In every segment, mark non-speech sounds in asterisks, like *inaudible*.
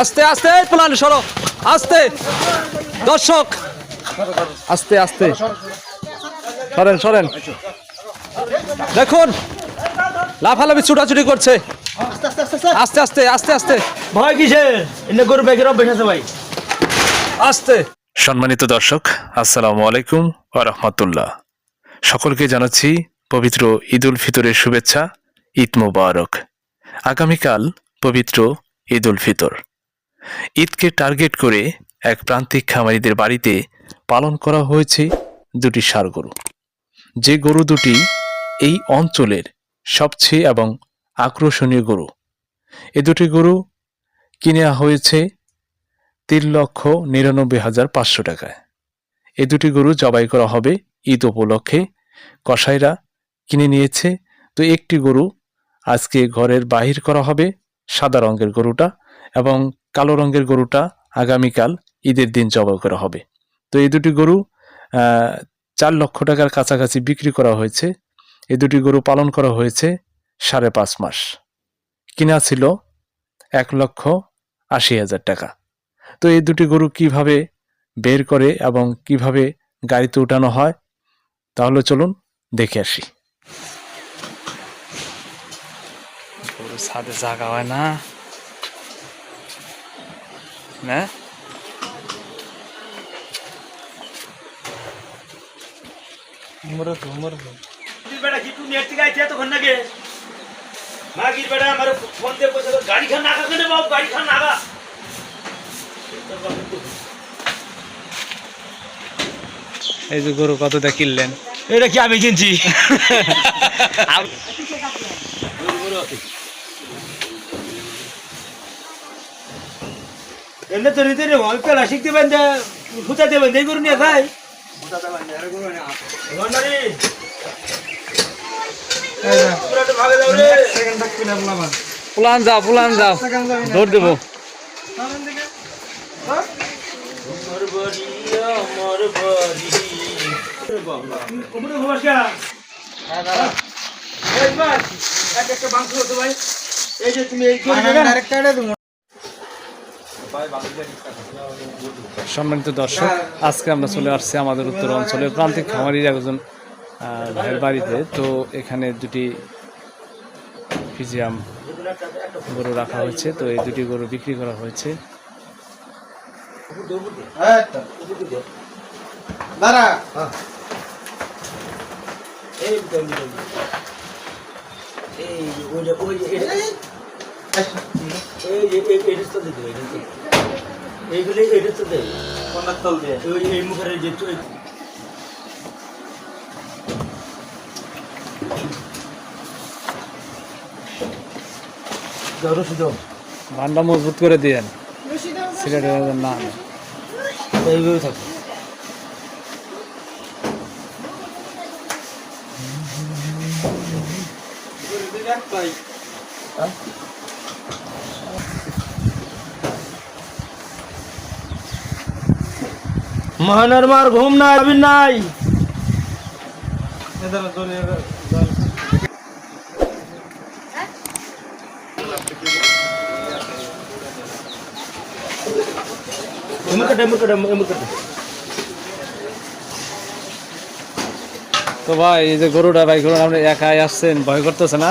আস্তে আস্তে প্লান সরো। আস্তে দর্শক। আস্তে আস্তে। সরেন সরেন। দেখুন লাফালাফি ছুটাছুটি করছে। আস্তে আস্তে আস্তে আস্তে। ভয় কিসের? এনে গরু ব্যাগের অভ্যেস আছে ভাই। আস্তে। সম্মানিত দর্শক আসসালামু আলাইকুম ওয়া রাহমাতুল্লাহ। সকলকে জানাচ্ছি পবিত্র ঈদ উল ফিতরের শুভেচ্ছা ঈদ মুবারক। আগামীকাল পবিত্র ঈদ উল ফিতর। ঈদকে টার্গেট করে এক প্রান্তিক খামারিদের বাড়িতে পালন করা হয়েছে দুটি ষাঁড় গরু। যে গরু দুটি এই অঞ্চলের সবচেয়ে এবং আকর্ষণীয় গরু, এ দুটি গরু কিনে হয়েছে তিন লক্ষ নিরানব্বই হাজার পাঁচশো টাকায়। এ দুটি গরু জবাই করা হবে ঈদ উপলক্ষে। কসাইরা কিনে নিয়েছে। তো একটি গরু আজকে ঘরের বাহির করা হবে। সাদা রঙের গরুটা এবং কালো রঙের গরুটা আগামীকাল ঈদের দিন জবাই করা হবে। তো এই দুটি গরু চার লক্ষ টাকার কাছাকাছি বিক্রি করা হয়েছে। এই দুটি গরু পালন করা হয়েছে সাড়ে পাঁচ মাস। কিনা ছিল এক লক্ষ আশি হাজার টাকা। তো এই দুটি গরু কীভাবে বের করে এবং কীভাবে গাড়িতে উঠানো হয়, তাহলে চলুন দেখে আসি। ছাদে জাগা হয় না। না? বেটা কি তুমি এর থেকে আইতে এতক্ষণ নাকি? মাগির বেটা আমার ফোন দিয়ে কইছে গাড়ি খান নাগা কেন বাবু গাড়ি খান নাগা এই যে গরু কতটা কিনলেন? এটা কি আমি কিনছি? *laughs* *laughs* এমনি তো রীতি রে অল্প পেলা শিখতে পারেন যে ফুচা দেবেন এই গরু নিয়ে খাই। লন্ডারি। ভাগে যাও রে পুলান যাও পুলান যাও। দৌড় দেবো। একটা মাংস হতো ভাই এই যে তুমি এই সম্মানিত দর্শক আজকে আমরা চলে আসছি আমাদের উত্তর অঞ্চলের প্রান্তিক খামারির একজন ভাইয়ের বাড়িতে তো এখানে দুটি ফিজিয়াম গরু রাখা হয়েছে তো এই দুটি গরু বিক্রি করা হয়েছে এই ওই ওই এই এই এই এইগুলো এটা তো দেয় তল দিয়ে। ওই এই মুখের যে ভান্ডা মজবুত করে দিয়েন। সিগারেটের না এইভাবে থাকো। মহানার মার ঘুম নাই আবির নাই। তো ভাই এই যে গরুটা ভাই গরু আপনি একাই আসছেন ভয় করতেছে না?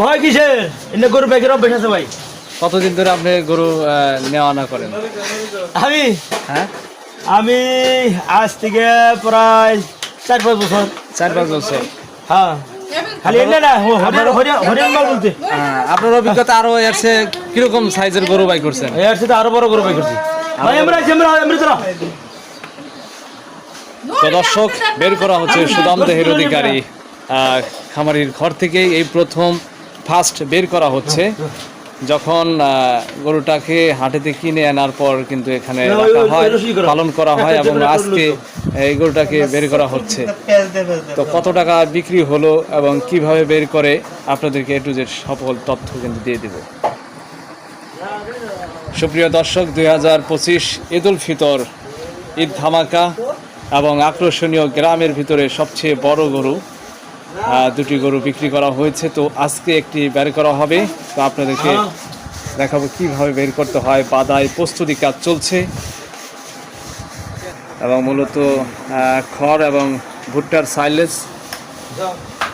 ভয় কিসের? এনে গরু ব্যাগের অভ্যেস আছে ভাই। কতদিন ধরে আপনি গরু নেওয়া আনা করেন? আমি? হ্যাঁ? আমি আজ থেকে প্রায় চার পাঁচ বছর। চার পাঁচ বছর। হ্যাঁ। খালি না বলতে। আপনার অভিজ্ঞতা আরও এর চেয়ে কীরকম সাইজের গরু বাই করছেন? এর আরও বড় গরু বাই করছি। ভাই আমরা আমরা আমরা তো দর্শক বের করা হচ্ছে সুদাম দেহের অধিকারী খামারির ঘর থেকেই এই প্রথম ফার্স্ট বের করা হচ্ছে। যখন গরুটাকে হাটেতে কিনে আনার পর কিন্তু এখানে রাখা হয়। পালন করা হয় এবং আজকে এই গরুটাকে বের করা হচ্ছে। তো কত টাকা বিক্রি হলো এবং কীভাবে বের করে আপনাদেরকে এ টু জেড সকল তথ্য কিন্তু দিয়ে দেব। সুপ্রিয় দর্শক দুই হাজার পঁচিশ ঈদ উল ফিতর ঈদ ধামাকা এবং আকর্ষণীয় গ্রামের ভিতরে সবচেয়ে বড় গরু দুটি গরু বিক্রি করা হয়েছে তো আজকে একটি বের করা হবে। তো আপনাদেরকে দেখাবো কীভাবে বের করতে হয় বাদায় প্রস্তুতি কাজ চলছে। এবং মূলত খড় এবং ভুট্টার সাইলেজ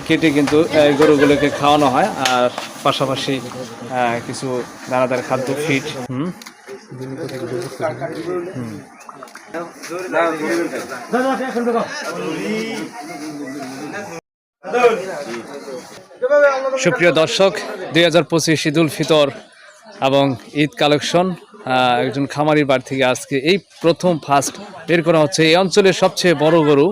কেটে কিন্তু এই গরুগুলোকে খাওয়ানো হয়। আর পাশাপাশি কিছু দানাদার খাদ্য ফিট হুম। সুপ্রিয় দর্শক, দুই হাজার পঁচিশ ঈদুল ফিতর এবং ঈদ কালেকশন একজন খামারির বাড়ি থেকে আজকে এই প্রথম ফার্স্ট বের করা হচ্ছে। এই অঞ্চলের সবচেয়ে বড় গরু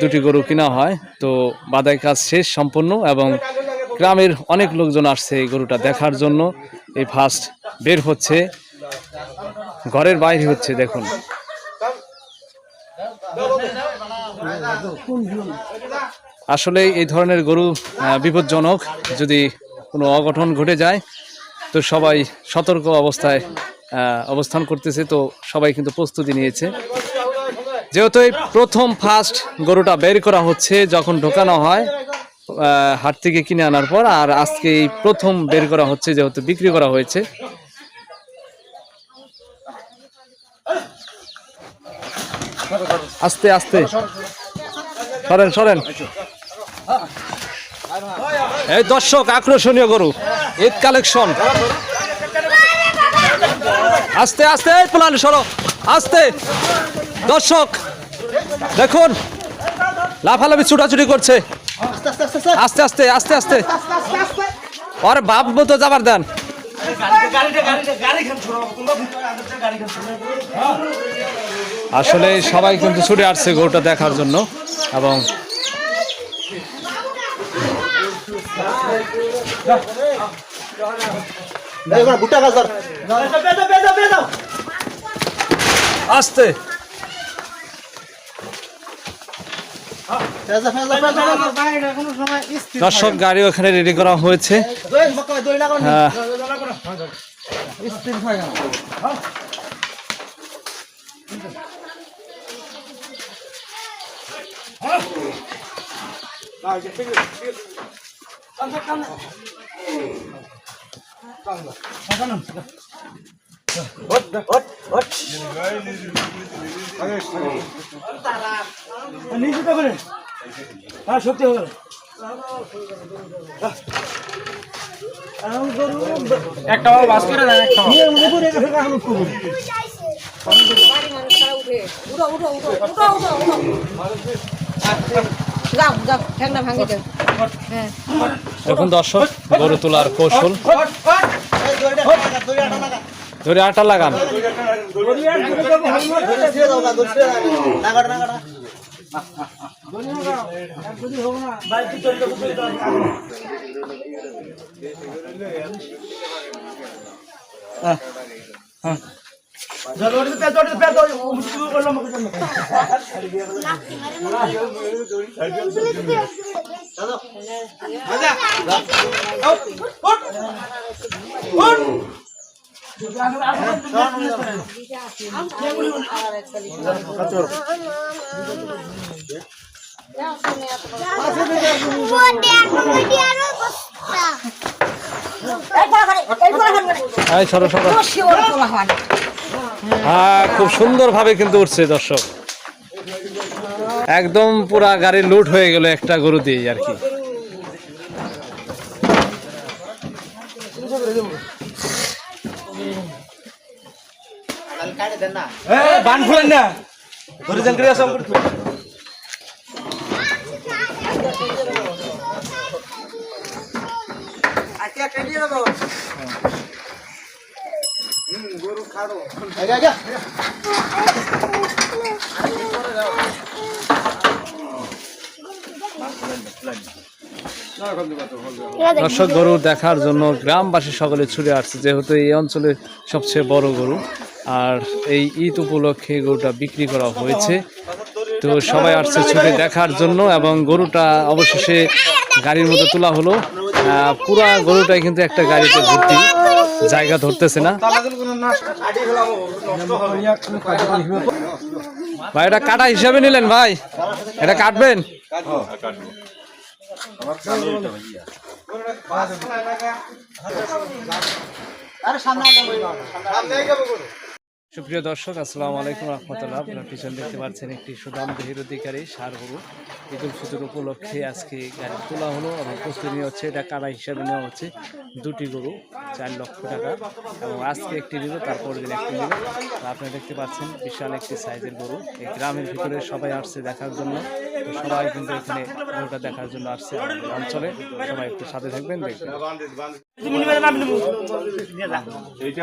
দুটি গরু কিনা হয়। তো বাদাই কাজ শেষ সম্পূর্ণ এবং গ্রামের অনেক লোকজন আসছে এই গরুটা দেখার জন্য। এই ফার্স্ট বের হচ্ছে, ঘরের বাইরে হচ্ছে, দেখুন। আসলে এই ধরনের গরু বিপজ্জনক যদি কোনো অঘটন ঘটে যায়, তো সবাই সতর্ক অবস্থায় অবস্থান করতেছে, তো সবাই কিন্তু প্রস্তুতি নিয়েছে। যেহেতু এই প্রথম ফার্স্ট গরুটা বের করা হচ্ছে, যখন ঢোকানো হয় হাট থেকে কিনে আনার পর, আর আজকে এই প্রথম বের করা হচ্ছে, যেহেতু বিক্রি করা হয়েছে। আস্তে আস্তে। সরেন সরেন। এই দর্শক, আকর্ষণীয় গরু। ঈদ কালেকশন। আস্তে আস্তে প্লান সরো। আস্তে। দর্শক, দেখুন, লাফালাফি ছুটাছুটি করছে। আস্তে আস্তে আস্তে আস্তে। আরে বাপ মতো যাবার দেন। আসলে সবাই কিন্তু ছুটে আসছে গরুটা দেখার জন্য এবং আস্তে। দর্শক গাড়ি ওখানে রেডি করা হয়েছে। হ্যাঁ, নিশ্চিত করে হ্যাঁ সত্যি হবে একটা বাস করে একটা যাও যাও ঠ্যাংটা ভাঙি দেও হ্যাঁ। এখন দর্শক গরু তোলার কৌশল। ধরে আটা লাগান। ছেড়ে দাও সরো সরো হ্যাঁ খুব সুন্দরভাবে কিন্তু উঠছে দর্শক। একদম পুরা গাড়ি লুট হয়ে গেল একটা গরু দিয়ে আর কি। না। বান খুলেন না। ধরে যান করে সব আকে কেটে দাও গরু খাড়ো দর্শক, গরু দেখার জন্য গ্রামবাসী সকলে ছুটে আসছে, যেহেতু এই অঞ্চলের সবচেয়ে বড় গরু। আর এই ঈদ উপলক্ষে গরুটা বিক্রি করা হয়েছে। তো সবাই আসছে ছুটে দেখার জন্য এবং গরুটা অবশেষে গাড়ির মধ্যে তোলা হলো। পুরা গরুটাই কিন্তু একটা গাড়িতে ভর্তি। জায়গা ধরতেছে না। ভাই এটা কাটা হিসাবে নিলেন ভাই। এটা কাটবেন? আরে সামনে সামনে সুপ্রিয় দর্শক, আসসালামু আলাইকুম রহমতুল্লাহ। আপনার পিছনে দেখতে পাচ্ছেন একটি সুদাম দেহের অধিকারী সার গরু ঈদ উল ফিতর উপলক্ষে আজকে গাড়ি তোলা হলো এবং প্রস্তুতি নেওয়া হচ্ছে। এটা কারা হিসাবে নেওয়া হচ্ছে? দুটি গরু, চার লক্ষ টাকা। এবং আজকে একটি নিল, তারপরের দিন একটি নিল। আপনারা দেখতে পাচ্ছেন, বিশাল একটি সাইজের গরু। এই গ্রামের ভিতরে সবাই আসছে দেখার জন্য। সবাই কিন্তু এখানে গরুটা দেখার জন্য আসছে অঞ্চলে। সবাই একটু সাথে থাকবেন, দেখবেন। এইটা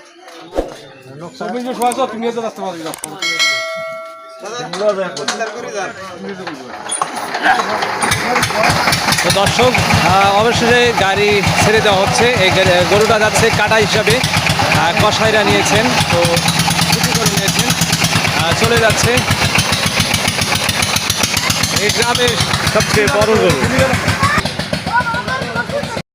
তো দর্শক অবশেষে গাড়ি ছেড়ে দেওয়া হচ্ছে। এই গরুটা যাচ্ছে কাটা হিসাবে আহ, কসাইরা নিয়েছেন। তো নিয়েছেন। চলে যাচ্ছে। এই গ্রামের সবচেয়ে বড় গরু।